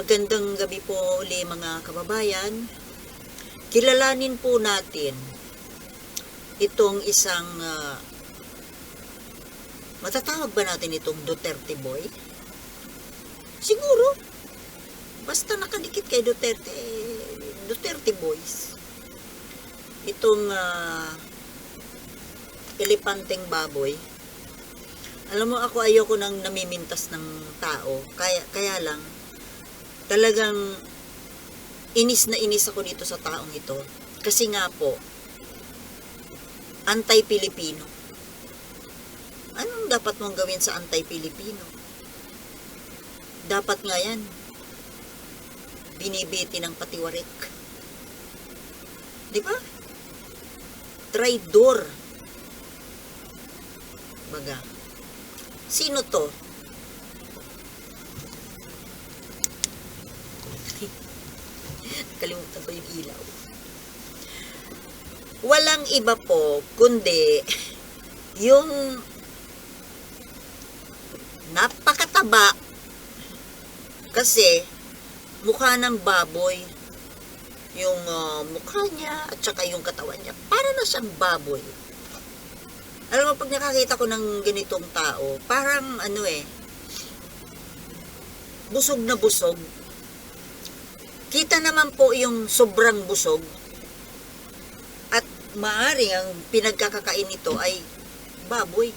Magandang gabi po uli mga kababayan. Kilalanin po natin itong isang ah, matatawag ba natin itong Duterte boy? Siguro. Basta nakadikit kay Duterte, eh, Duterte boys. Itong ah, elepanteng baboy. Alam mo ako ayoko nang namimintas ng tao. Kaya kaya lang talagang inis na inis ako dito sa taong ito. Kasi nga po, anti-Pilipino. Anong dapat mong gawin sa anti-Pilipino? Dapat nga yan, binibiti ng patiwarik. Di ba? Traidor. Baga. Sino to? Kalimutan ko yung ilaw. Walang iba po, kundi yung napakataba kasi mukha ng baboy yung ah, mukha niya at saka yung katawan niya. Para na siyang baboy. Alam mo pag nakakita ko ng ganitong tao parang ano eh busog na busog kita naman po yung sobrang busog at maaring ang pinagkakakain nito ay baboy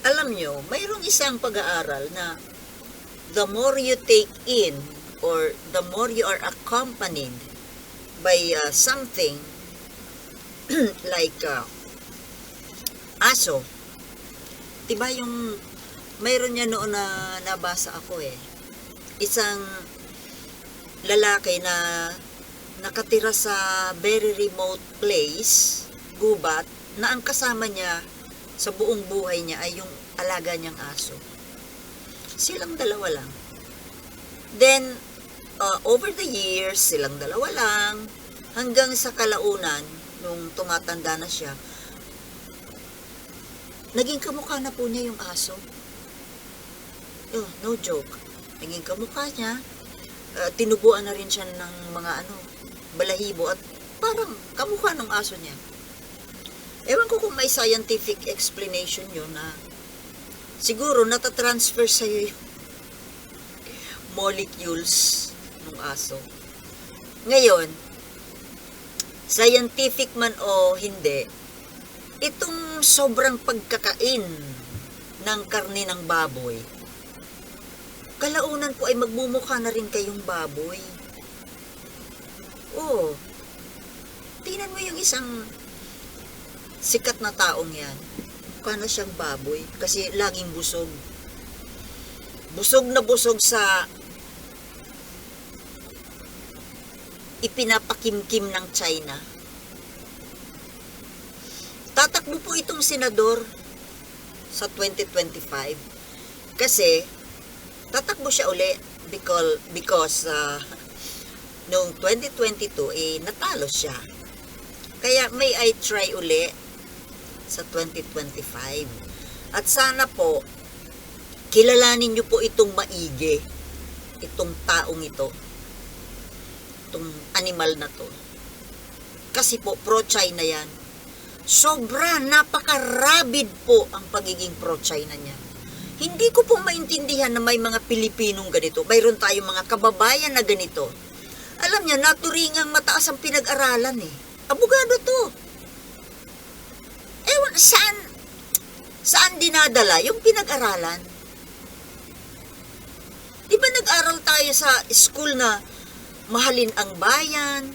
alam nyo, mayroong isang pag-aaral na the more you take in or the more you are accompanied by uh, something like uh, aso. Diba yung mayroon niya noon na nabasa ako eh. Isang lalaki na nakatira sa very remote place, gubat, na ang kasama niya sa buong buhay niya ay yung alaga niyang aso. Silang dalawa lang. Then, uh, over the years, silang dalawa lang, hanggang sa kalaunan, nung tumatanda na siya, naging kamukha na po niya yung aso. Oh, no joke. Naging kamukha niya. Uh, tinubuan na rin siya ng mga ano, balahibo at parang kamukha ng aso niya. Ewan ko kung may scientific explanation yun na siguro natatransfer sa'yo yung molecules ng aso. Ngayon, scientific man o hindi, itong sobrang pagkakain ng karne ng baboy, kalaunan po ay magmumukha na rin kayong baboy. Oo. Tingnan mo yung isang sikat na taong yan. Mukha na siyang baboy kasi laging busog. Busog na busog sa ipinapakimkim ng China. Tatakbo po itong senador sa 2025 kasi tatakbo siya uli because, because uh, noong 2022 eh natalo siya. Kaya may I try uli sa 2025. At sana po, kilalanin niyo po itong maigi, itong taong ito, itong animal na to. Kasi po, pro-China yan. Sobra, napaka-rabid po ang pagiging pro-China niya. Hindi ko po maintindihan na may mga Pilipinong ganito. Mayroon tayong mga kababayan na ganito. Alam niya, naturingang mataas ang pinag-aralan eh. Abogado to. Ewan, saan, saan dinadala yung pinag-aralan? Di ba nag-aral tayo sa school na mahalin ang bayan,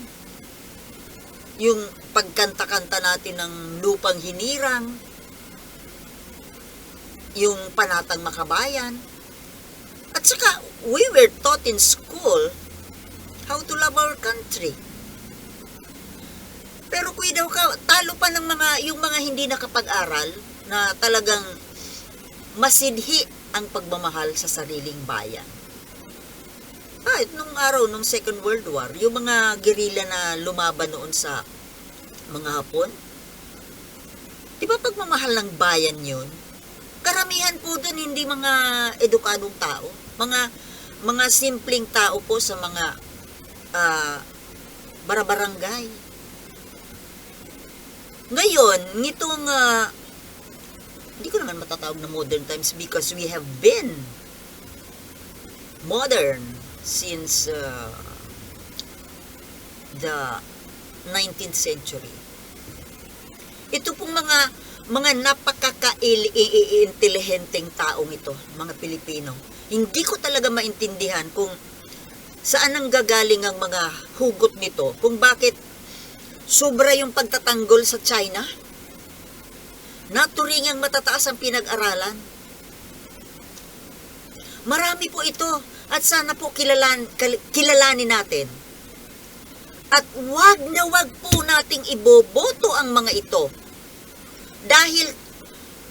yung pagkanta-kanta natin ng lupang hinirang, yung panatang makabayan. At saka, we were taught in school how to love our country. Pero kuya daw ka, talo pa ng mga, yung mga hindi nakapag-aral na talagang masidhi ang pagmamahal sa sariling bayan. Kahit nung araw, nung Second World War, yung mga gerilla na lumaban noon sa mga Hapon, di ba pagmamahal ng bayan yun? Karamihan po doon hindi mga edukadong tao, mga mga simpleng tao po sa mga ah, barabarangay. Ngayon, nitong ah, hindi ko naman matatawag na modern times because we have been modern since uh, the 19th century. Ito pong mga mga napakaka-intelihenteng taong ito, mga Pilipino. Hindi ko talaga maintindihan kung saan ang gagaling ang mga hugot nito, kung bakit sobra yung pagtatanggol sa China. Naturingang matataas ang pinag-aralan. Marami po ito at sana po kilalan, kilalanin natin. At wag na wag po nating iboboto ang mga ito. Dahil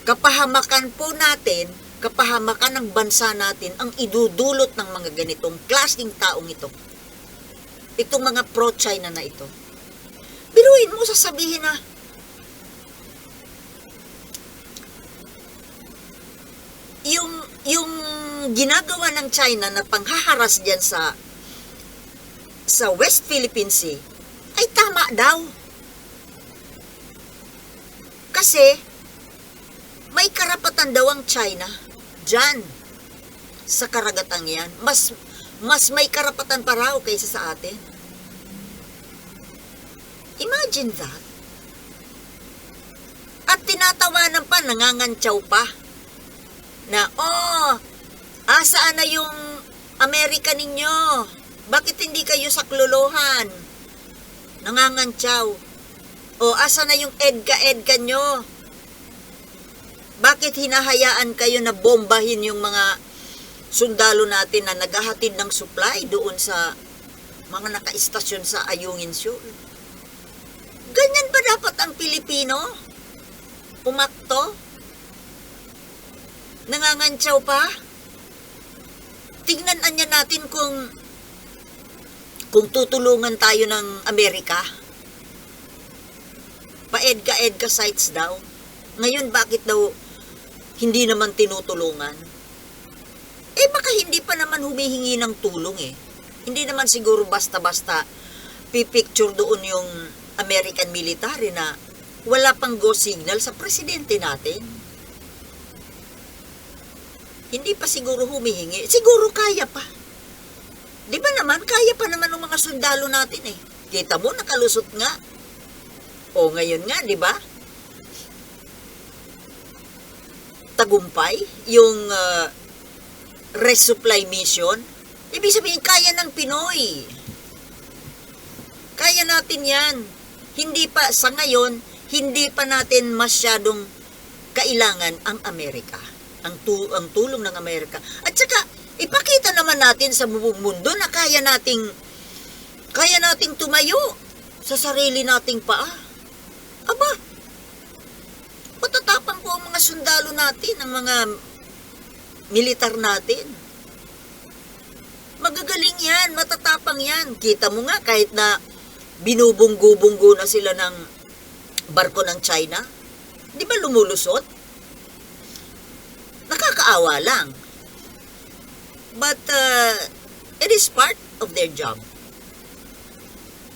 kapahamakan po natin, kapahamakan ng bansa natin ang idudulot ng mga ganitong klaseng taong ito. Itong mga pro-China na ito. Biruin mo, sasabihin na, yung yung ginagawa ng China na panghaharas diyan sa sa West Philippine Sea ay tama daw. Kasi may karapatan daw ang China diyan sa karagatang yan. Mas mas may karapatan pa raw kaysa sa atin. Imagine that. At tinatawanan pa, nangangantsaw pa na, oh, asaan na yung Amerika ninyo? Bakit hindi kayo sakluluhan? Nangangantsaw. O, asa na yung EDCA-EDCA nyo? Bakit hinahayaan kayo na bombahin yung mga sundalo natin na naghahatid ng supply doon sa mga nakaistasyon sa Ayungin Shoal? Ganyan ba dapat ang Pilipino? Umakto? Nangangantsaw pa? Tingnan anya natin kung kung tutulungan tayo ng Amerika. Pa-EDCA-EDCA sites daw. Ngayon, bakit daw hindi naman tinutulungan? Eh, baka hindi pa naman humihingi ng tulong eh. Hindi naman siguro basta-basta pipicture doon yung American military na wala pang go signal sa presidente natin. Hindi pa siguro humihingi. Siguro kaya pa. Di ba naman, kaya pa naman ng mga sundalo natin eh. Kita mo, nakalusot nga. O ngayon nga, di ba? Tagumpay, yung uh, resupply mission. Ibig sabihin, kaya ng Pinoy. Kaya natin yan. Hindi pa, sa ngayon, hindi pa natin masyadong kailangan ang Amerika. Ang, tu ang tulong ng Amerika. At saka, ipakita naman natin sa buong mundo na kaya nating kaya nating tumayo sa sarili nating paa. Aba, patatapang po ang mga sundalo natin, ang mga militar natin. Magagaling yan, matatapang yan. Kita mo nga kahit na binubunggo-bunggo na sila ng barko ng China. Di ba lumulusot? Nakakaawa lang. But uh, it is part of their job.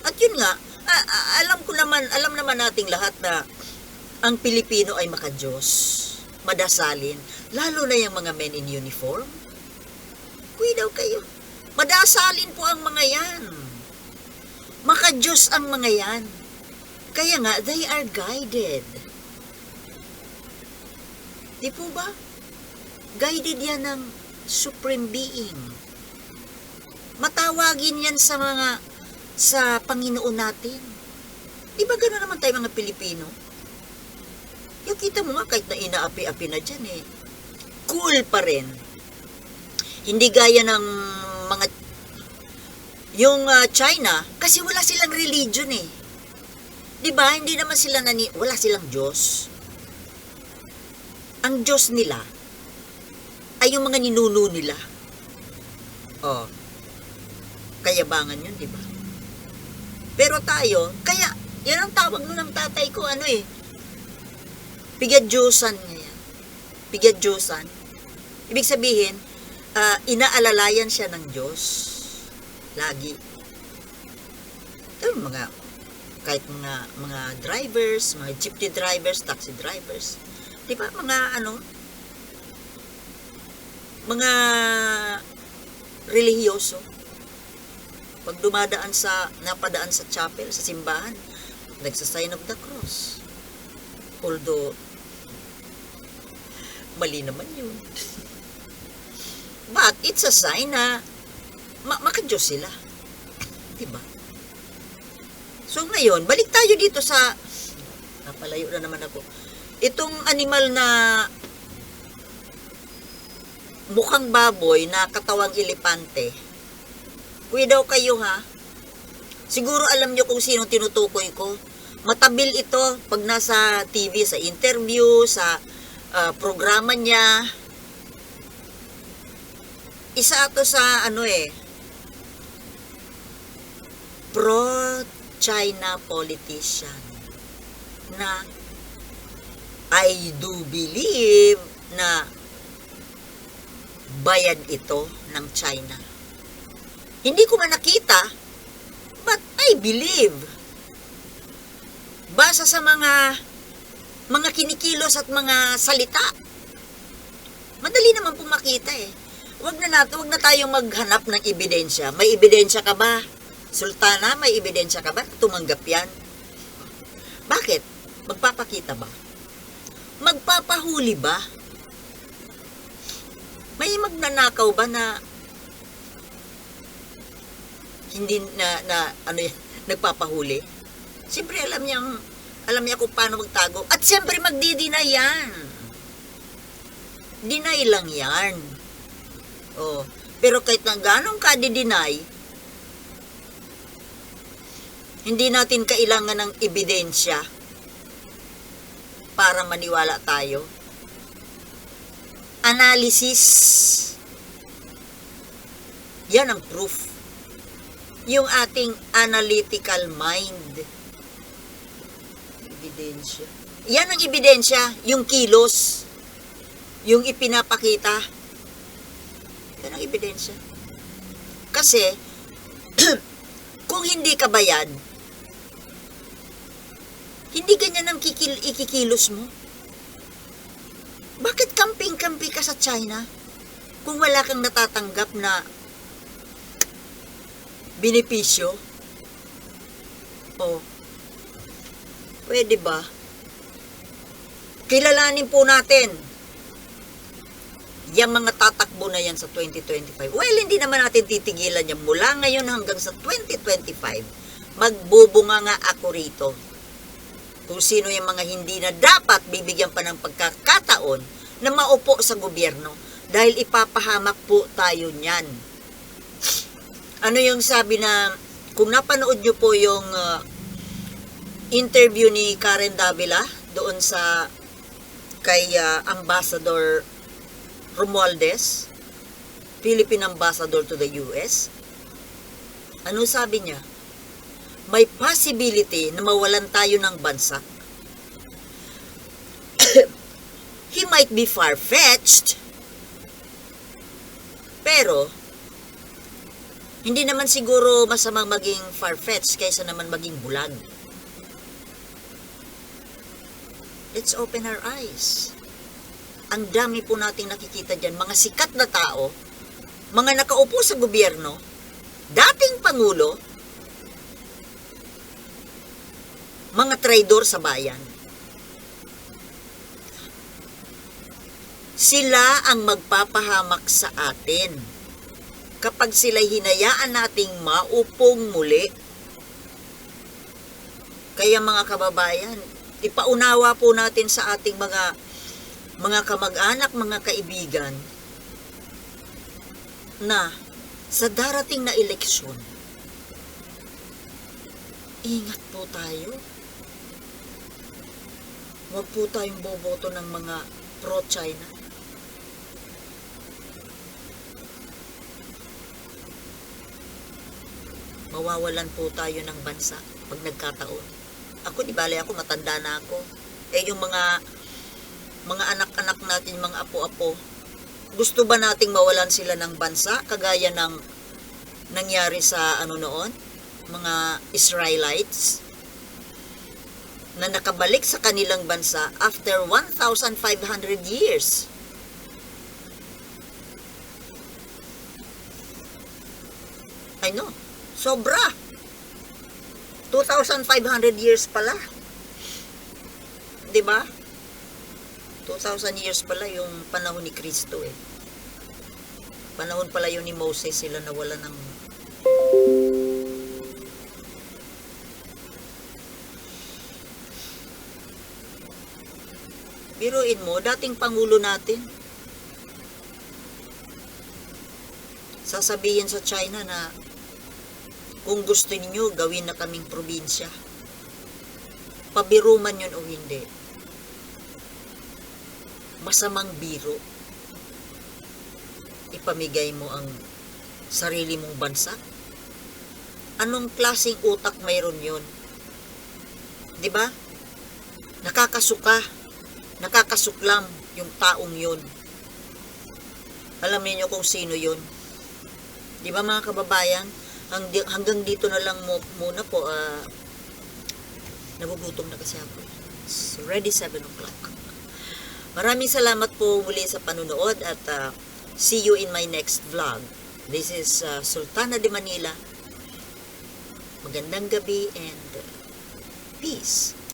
At yun nga, alam ko naman, alam naman nating lahat na ang Pilipino ay makajos, madasalin, lalo na yung mga men in uniform. Kuy daw kayo. Madasalin po ang mga yan. Makajos ang mga yan. Kaya nga, they are guided. Di po ba? Guided yan ng Supreme Being. Matawagin yan sa mga, sa Panginoon natin. Di ba gano'n naman tayo mga Pilipino? Yung kita mo nga kahit na inaapi-api na dyan eh. Cool pa rin. Hindi gaya ng mga yung ah, China kasi wala silang religion eh. 'Di ba? Hindi naman sila nani wala silang Diyos. Ang Diyos nila ay yung mga ninuno nila. Oh. Kayabangan 'yun, 'di ba? Pero tayo, kaya yan ang tawag nun ng tatay ko ano eh. Pigadyosan niya yan. Pigadyosan. Ibig sabihin, ah, inaalalayan siya ng Diyos. Lagi. Ito mga kahit mga mga drivers, mga jeepney drivers, taxi drivers. 'Di ba? Mga ano mga relihiyoso. Pag dumadaan sa napadaan sa chapel, sa simbahan, nagsa-sign of the cross. Although mali naman yun. But it's a sign na ma- makadiyos sila. Diba? So ngayon, balik tayo dito sa napalayo na naman ako. Itong animal na mukhang baboy na katawang elepante. Daw kayo ha. Siguro alam nyo kung sino tinutukoy ko. Matabil ito pag nasa TV, sa interview, sa ah, programa niya. Isa to sa ano eh, pro-China politician na I do believe na bayad ito ng China. Hindi ko man nakita, but I believe. Basa sa mga mga kinikilos at mga salita. Madali naman pong makita eh. Wag na natin, wag na tayong maghanap ng ebidensya. May ebidensya ka ba? Sultana, may ebidensya ka ba? Tumanggap yan. Bakit? Magpapakita ba? Magpapahuli ba? May magnanakaw ba na hindi na, na ano yan, nagpapahuli? Siyempre alam niya alam niya kung paano magtago. At siyempre magdidinay yan. Deny lang yan. Oh. Pero kahit na ganong ka deny hindi natin kailangan ng ebidensya para maniwala tayo. Analysis. Yan ang proof. Yung ating analytical mind. Ebidensya. Yan ang ebidensya, yung kilos. Yung ipinapakita. Yan ang ebidensya. Kasi, kung hindi ka bayad, hindi ganyan ang kikil, ikikilos mo. Bakit kamping-kampi ka sa China kung wala kang natatanggap na benepisyo? O, pwede ba? Kilalanin po natin yung mga tatakbo na yan sa 2025. Well, hindi naman natin titigilan yan. Mula ngayon hanggang sa 2025, magbubunga nga ako rito kung sino yung mga hindi na dapat bibigyan pa ng pagkakataon na maupo sa gobyerno dahil ipapahamak po tayo niyan. Ano yung sabi na, kung napanood nyo po yung uh, interview ni Karen Davila doon sa kay uh, Ambassador Romualdez, Philippine Ambassador to the US, ano sabi niya? may possibility na mawalan tayo ng bansa. He might be far-fetched, pero hindi naman siguro masamang maging far-fetched kaysa naman maging bulag. Let's open our eyes. Ang dami po nating nakikita dyan, mga sikat na tao, mga nakaupo sa gobyerno, dating pangulo, mga traidor sa bayan. Sila ang magpapahamak sa atin kapag sila'y hinayaan nating maupong muli. Kaya mga kababayan, ipaunawa po natin sa ating mga mga kamag-anak, mga kaibigan na sa darating na eleksyon, ingat po tayo. Huwag po tayong boboto ng mga pro-China. Mawawalan po tayo ng bansa pag nagkataon. Ako, di bale ako, matanda na ako. Eh, yung mga mga anak-anak natin, mga apo-apo, Gusto ba nating mawalan sila ng bansa kagaya ng nangyari sa ano noon? Mga Israelites na nakabalik sa kanilang bansa after 1,500 years. I know. Sobra. 2,500 years pala. 'Di ba? 2,000 years pala yung panahon ni Kristo eh. Panahon pala yun ni Moses sila nawala ng Biruin mo, dating pangulo natin. Sasabihin sa China na kung gusto niyo gawin na kaming probinsya. Pabiru man yun o hindi. Masamang biro. Ipamigay mo ang sarili mong bansa. Anong klaseng utak mayroon yun? 'Di ba? Nakakasuka nakakasuklam yung taong yun. Alam niyo kung sino yun. Di ba mga kababayan? Hanggang, hanggang dito na lang muna po. ah nagugutom na kasi ako. It's ready 7 o'clock. Maraming salamat po muli sa panunood at ah, see you in my next vlog. This is ah, Sultana de Manila. Magandang gabi and ah, peace.